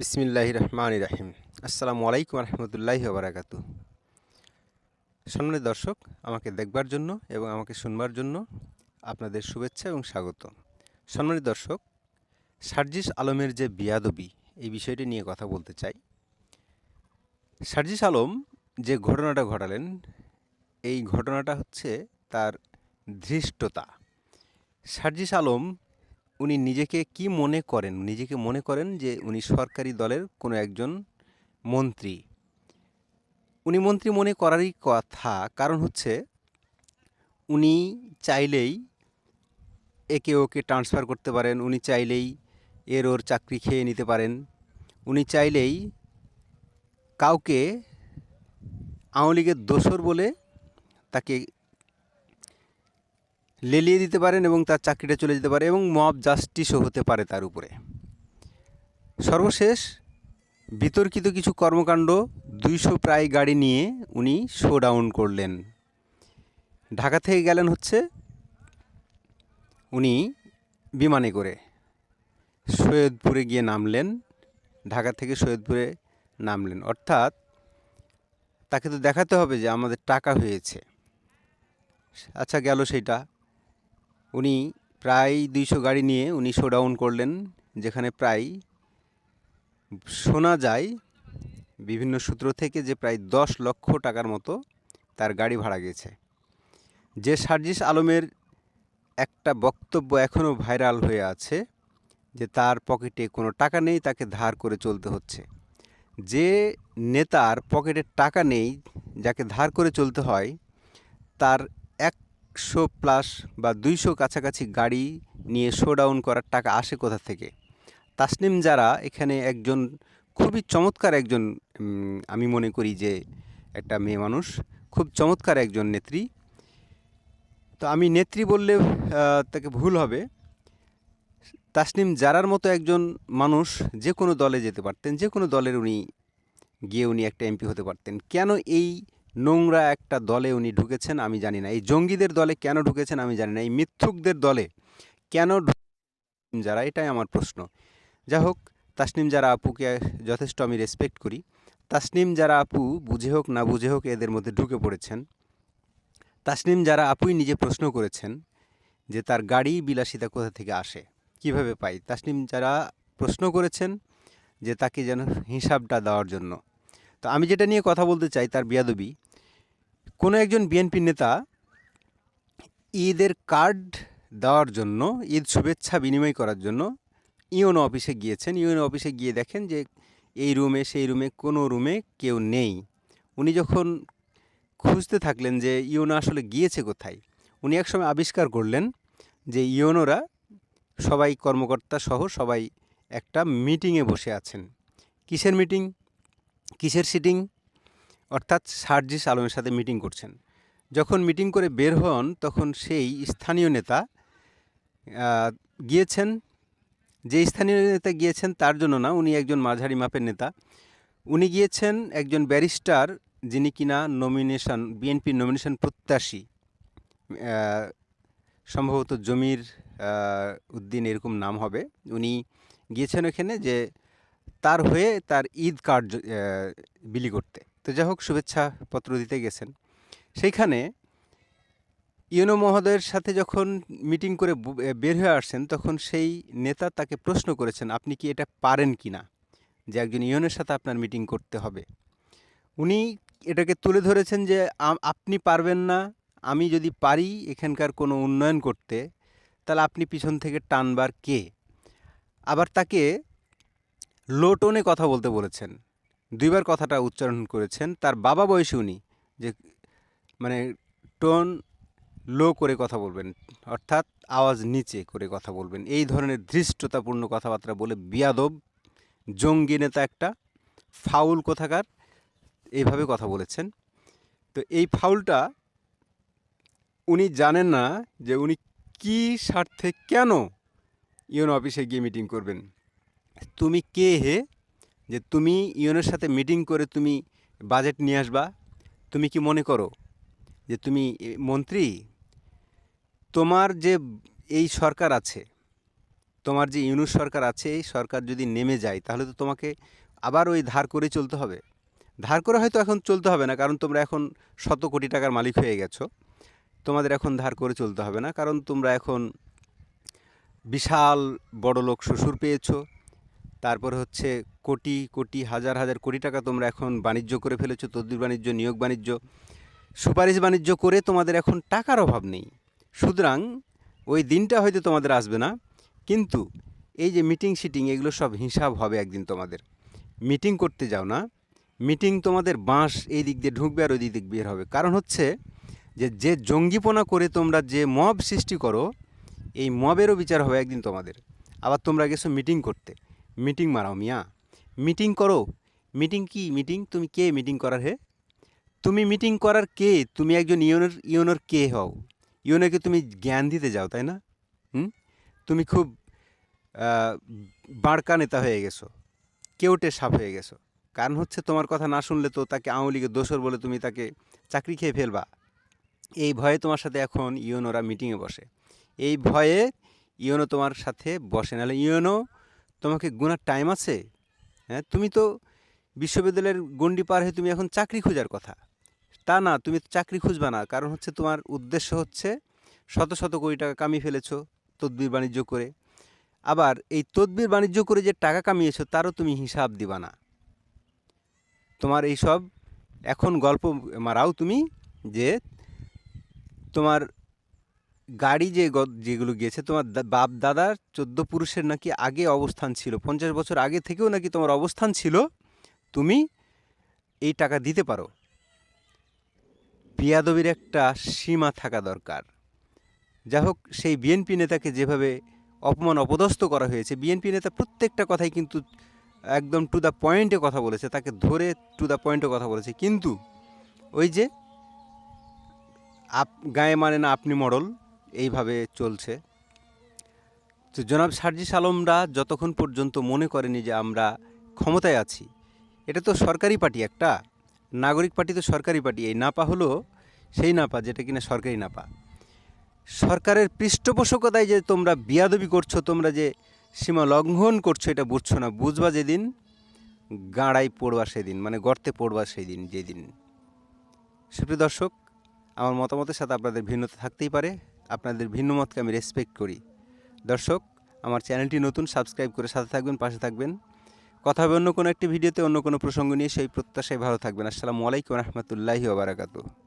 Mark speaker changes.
Speaker 1: বিসমিল্লাহ রহমান রাহিম আসসালামু আলাইকুম রহমতুল্লাহি বারাকাত সম্মানিত দর্শক, আমাকে দেখবার জন্য এবং আমাকে শুনবার জন্য আপনাদের শুভেচ্ছা এবং স্বাগত। সম্মানিত দর্শক, সার্জিস আলমের যে বিয়াদবি, এই বিষয়টি নিয়ে কথা বলতে চাই। সার্জিস আলম যে ঘটনাটা ঘটালেন, এই ঘটনাটা হচ্ছে তার ধৃষ্টতা। সার্জিস আলম উনি নিজেকে কি মনে করেন? নিজেকে মনে করেন যে উনি সরকারি দলের কোনো একজন মন্ত্রী। উনি মন্ত্রী মনে করারই কথা, কারণ হচ্ছে উনি চাইলেই একে ওকে ট্রান্সফার করতে পারেন, উনি চাইলেই এর ওর চাকরি খেয়ে নিতে পারেন, উনি চাইলেই কাউকে আওয়ামী লীগের দোসর বলে তাকে লেলিয়ে দিতে পারেন এবং তার চাকরিটা চলে যেতে পারে এবং মব জাস্টিসও হতে পারে তার উপরে। সর্বশেষ, বিতর্কিত কিছু কর্মকাণ্ড দুইশো প্রায় গাড়ি নিয়ে উনি শো ডাউন করলেন। ঢাকা থেকে গেলেন হচ্ছে উনি বিমানে করে। সৈয়দপুরে গিয়ে নামলেন, ঢাকা থেকে সৈয়দপুরে নামলেন। অর্থাৎ তাকে তো দেখাতে হবে যে আমাদের টাকা হয়েছে। আচ্ছা গেল সেইটা। উনি প্রায় দুইশো গাড়ি নিয়ে উনি শোডাউন করলেন, যেখানে প্রায় শোনা যায় বিভিন্ন সূত্র থেকে যে প্রায় দশ লক্ষ টাকার মতো তার গাড়ি ভাড়া গেছে। যে সার্জিস আলমের একটা বক্তব্য এখনও ভাইরাল হয়ে আছে, যে তার পকেটে কোনো টাকা নেই, তাকে ধার করে চলতে হচ্ছে। যে নেতার পকেটে টাকা নেই, যাকে ধার করে চলতে হয়, তার একশো প্লাস বা দুইশো কাছাকাছি গাড়ি নিয়ে শো ডাউন করার টাকা আসে কোথা থেকে? তাসনিম যারা এখানে একজন খুবই চমৎকার একজন আমি মনে করি যে একটা মেয়ে মানুষ, খুব চমৎকার একজন নেত্রী। তো আমি নেত্রী বললে তাকে ভুল হবে। তাসনিম জারার মতো একজন মানুষ যে কোনো দলে যেতে পারতেন, যে কোনো দলের উনি, গিয়ে উনি একটা এমপি হতে পারতেন। কেন এই নোংরা একটা দলে উনি ঢুকেছেন, আমি জানি না। এই জঙ্গিদের দলে কেন ঢুকেছেন আমি জানি না। এই মিথ্যুকদের দলে কেন যারা এটাই আমার প্রশ্ন। যা হোক, তাসনিম যারা আপুকে যথেষ্ট আমি রেসপেক্ট করি। তাসনিম যারা আপু বুঝে হোক, না বুঝে হোক, এদের মধ্যে ঢুকে পড়েছেন। তাসনিম যারা আপুই নিজে প্রশ্ন করেছেন যে, তার গাড়ি বিলাসিতা কোথা থেকে আসে? কীভাবে পাই? তাসনিম যারা প্রশ্ন করেছেন যে, তাকে যেন হিসাবটা দেওয়ার জন্য। তো আমি যেটা নিয়ে কথা বলতে চাই তার বিয়াদবি, কোনো একজন বিএনপি নেতা ঈদের কার্ড দেওয়ার জন্য, ঈদ শুভেচ্ছা বিনিময় করার জন্য ইউনো অফিসে গিয়েছেন। ইউনো অফিসে গিয়ে দেখেন যে এই রুমে, সেই রুমে কোনো রুমে কেউ নেই। উনি যখন খুঁজতে থাকলেন যে ইউনো আসলে গিয়েছে কোথায়, উনি একসময় আবিষ্কার করলেন যে ইউনোরা সবাই কর্মকর্তা সহ সবাই একটা মিটিংয়ে বসে আছেন। কিসের মিটিং? কিসের সিটিং অর্থাৎ সার্জিস আলমের সাথে মিটিং করছেন। যখন মিটিং করে বের হন, তখন সেই স্থানীয় নেতা গিয়েছেন। যে স্থানীয় নেতা গিয়েছেন, তার জন্য না, উনি একজন মাঝারি মাপের নেতা। উনি গিয়েছেন একজন ব্যারিস্টার, যিনি কিনা নমিনেশন বিএনপির নমিনেশন প্রত্যাশী। সম্ভবত জমির উদ্দিন এরকম নাম হবে। উনি গিয়েছেন ওখানে যে তার হয়ে তার ঈদ কার্ড বিলি করতে। তো যাই হোক, শুভেচ্ছা পত্র দিতে গেছেন। সেইখানে ইউনো মহোদয়ের সাথে যখন মিটিং করে বের হয়ে আসছেন, তখন সেই নেতা তাকে প্রশ্ন করেছেন, আপনি কি এটা পারেন কি না যে একজন ইউনের সাথে আপনার মিটিং করতে হবে? উনি এটাকে তুলে ধরেছেন যে আপনি পারবেন না, আমি যদি পারি এখানকার কোনো উন্নয়ন করতে, তাহলে আপনি পিছন থেকে টানবার কে? আবার তাকে লো টোনে কথা বলতে বলেছেন। দুইবার কথাটা উচ্চারণ করেছেন। তার বাবা বয়সী উনি, যে মানে টোন লো করে কথা বলবেন, অর্থাৎ আওয়াজ নিচে করে কথা বলবেন। এই ধরনের ধৃষ্টতাপূর্ণ কথাবার্তা বলে বিয়াদব, জঙ্গি নেতা একটা, ফাউল কোথাকার, এইভাবে কথা বলেছেন। তো এই ফাউলটা উনি জানেন না যে উনি কী স্বার্থে কেন ইউনো অফিসে গিয়ে মিটিং করবেন। তুমি কে হে? যে তুমি ইউনের সাথে মিটিং করে তুমি বাজেট নিয়ে আসবা, তুমি কি মনে করো যে তুমি মন্ত্রী? তোমার যে এই সরকার আছে, তোমার যে ইউনুস সরকার আছে, এই সরকার যদি নেমে যায়, তাহলে তো তোমাকে আবার ওই ধার করে চলতে হবে। ধার করে হয়তো এখন চলতে হবে না, কারণ তোমরা এখন শত কোটি টাকার মালিক হয়ে গেছো। তোমাদের এখন ধার করে চলতে হবে না, কারণ তোমরা এখন বিশাল বড় লোক শ্বশুর পেয়েছ। তারপর হচ্ছে কোটি কোটি, হাজার হাজার কোটি টাকা তোমরা এখন বাণিজ্য করে ফেলেছো, তদ্বির বাণিজ্য, নিয়োগ বাণিজ্য, সুপারিশ বাণিজ্য করে তোমাদের এখন টাকার অভাব নেই। সুতরাং ওই দিনটা হয়তো তোমাদের আসবে না, কিন্তু এই যে মিটিং, সিটিং, এগুলো সব হিসাব হবে একদিন তোমাদের। মিটিং করতে যাও না, মিটিং তোমাদের বাঁশ এই দিক দিয়ে ঢুকবে আর ওই দিক দিয়ে বের হবে। কারণ হচ্ছে যে যে জঙ্গিপনা করে তোমরা যে মব সৃষ্টি করো, এই মবেরও বিচার হবে একদিন তোমাদের। আবার তোমরা গেছো মিটিং করতে। মিটিং মারাও মিয়া। মিটিং করো। মিটিং কি মিটিং? তুমি কে মিটিং করার হে? তুমি মিটিং করার কে? তুমি একজন ইউনোর ইউনোর কে হও? ইউনোকে তুমি জ্ঞান দিতে যাও, তাই না? হুম? তুমি খুব বাঁড়কা নেতা হয়ে গেছো। কেউটে সাপ হয়ে গেছো। কারণ হচ্ছে তোমার কথা না শুনলে তো তাকে আওয়ামী লীগের দোসর বলে তুমি তাকে চাকরি খেয়ে ফেলবা। এই ভয়ে তোমার সাথে এখন ইউনোরা মিটিংয়ে বসে। এই ভয়ে ইউনো তোমার সাথে বসে। নাহলে ইউনো তোমাকে গুনার টাইম আছে? হ্যাঁ তুমি তো বিশ্ববিদ্যালয়ের গণ্ডি পার হয়ে তুমি এখন চাকরি খোঁজার কথা। তা না, তুমি চাকরি খুঁজবা না। কারণ হচ্ছে তোমার উদ্দেশ্য হচ্ছে শত শত কোটি টাকা কামিয়ে ফেলেছো তদবির বাণিজ্য করে। আবার এই তদবির বাণিজ্য করে যে টাকা কামিয়েছো, তারও তুমি হিসাব দিবা না। তোমার এই সব এখন গল্প মারাও তুমি যে তোমার গাড়ি যে যেগুলো গিয়েছে, তোমার বাপ দাদার চোদ্দ পুরুষের নাকি আগে অবস্থান ছিল, পঞ্চাশ বছর আগে থেকেও নাকি তোমার অবস্থান ছিল, তুমি এই টাকা দিতে পারো। বিয়াদবির একটা সীমা থাকা দরকার। যাই হোক, সেই বিএনপি নেতাকে যেভাবে অপমান অপদস্থ করা হয়েছে, বিএনপি নেতা প্রত্যেকটা কথাই কিন্তু একদম টু দ্য পয়েন্টে কথা বলেছে, তাকে ধরে টু দ্য পয়েন্টে কথা বলেছে। কিন্তু ওই যে, আপ গায়ে মানে না আপনি মডল এইভাবে চলছে। তো জনাব সার্জিস আলমরা যতক্ষণ পর্যন্ত মনে করেনি যে আমরা ক্ষমতায় আছি, এটা তো সরকারি পার্টি একটা, নাগরিক পার্টি তো সরকারি পার্টি, এই নাপা হলো সেই নাপা যেটা কিনা সরকারি নাপা। সরকারের পৃষ্ঠপোষকতায় যে তোমরা বিয়াদবি করছ, তোমরা যে সীমা লঙ্ঘন করছ এটা বুঝছ না, বুঝবা যেদিন গাঁড়াই পড়বা সেদিন মানে গর্তে পড়বা সেদিন, যেদিন। সুপ্রিয় দর্শক, আমার মতামতের সাথে আপনাদের ভিন্নতা থাকতেই পারে। আপনাদের ভিন্ন মতকে আমি রেসপেক্ট করি। দর্শক, আমার চ্যানেলটি নতুন সাবস্ক্রাইব করে সাথে থাকবেন, পাশে থাকবেন। কথা হবে অন্য কোনো একটি ভিডিওতে, অন্য কোনো প্রসঙ্গ নিয়ে, সেই প্রত্যাশায় ভালো থাকবেন। আসসালামু আলাইকুম রহমতুল্লাহি ওবরাকাতু